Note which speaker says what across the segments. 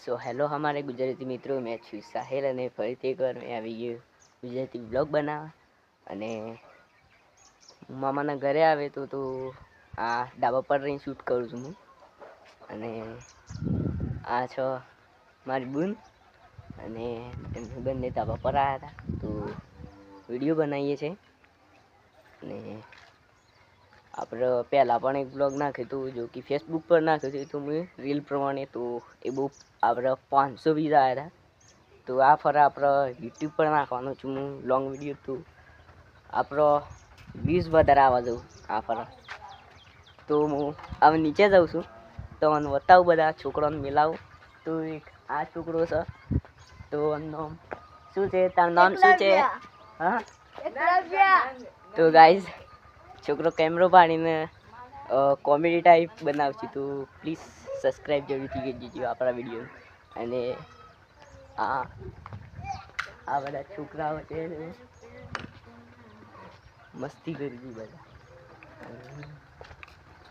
Speaker 1: So hello અમારે ગુજરાતી મિત્રો મેં છું સાહેલ અને ફરીથી એકવાર મેં આવી ગયો ગુજરાતી બ્લોગ બનાવવા. અને મામાના ઘરે આવે તો તો આ ડાબા પર રહીને શૂટ કરું છું હું. અને આ છો મારી બૂન અને એમને બંને ધાબા પર આવ્યા હતા. તો વીડિયો બનાવીએ છીએ. અને આપણે પહેલાં પણ એક બ્લોગ નાખ્યું હતું જો કે ફેસબુક પર નાખ્યું હતું તો મેં રીલ પ્રમાણે તો એ બહુ આપણે પાંચસો વ્યૂઝ આવ્યા હતા. તો આ ફરે આપણે યુટ્યુબ પર નાખવાનું છું હું લોંગ વીડિયો તો. આપણો વ્યૂઝ વધારે આવવા જવું આ ફરે. તો હું હવે નીચે જાઉં છું. તો મને બતાવું બધા છોકરાઓને મિલાવું. તો એક આ છોકરો છે. તો એનું નામ શું છે? તારું નામ શું છે? હા? તો ગાઈઝ છોકરો કેમેરો પાડીને કોમેડી ટાઈપ બનાવશે તો પ્લીઝ સબસ્ક્રાઈબ જરૂરથી કરી દેજો આપણા વીડિયો અને આ આ બધા છોકરાઓ છે મસ્તી કરી હતી બધા.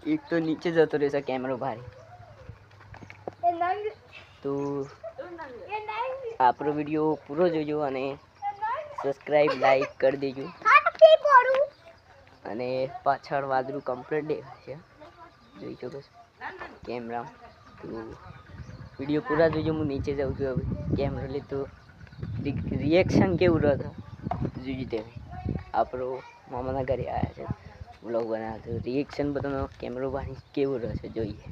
Speaker 1: એક તો નીચે જતો રહેશે કેમેરો ભારે. તો આપણો વીડિયો પૂરો જોજો અને સબસ્ક્રાઈબ લાઈક કરી દેજો. અને પાછળ વાદળું કમ્પ્લીટ દેખાય છે. જોઈ શકો છો. કેમેરા તો વીડિયો પૂરા જોજો, હું નીચે જાઉં છું હવે. કેમેરો લીધો. રિએક્શન કેવું રહ્યો જોઈ તે આપણો મામાના ઘરે આવ્યા છે. બ્લોગ બનાવ્યો તો રિએક્શન બધાનો કેમેરો પાણી કેવું રહેશે જોઈએ.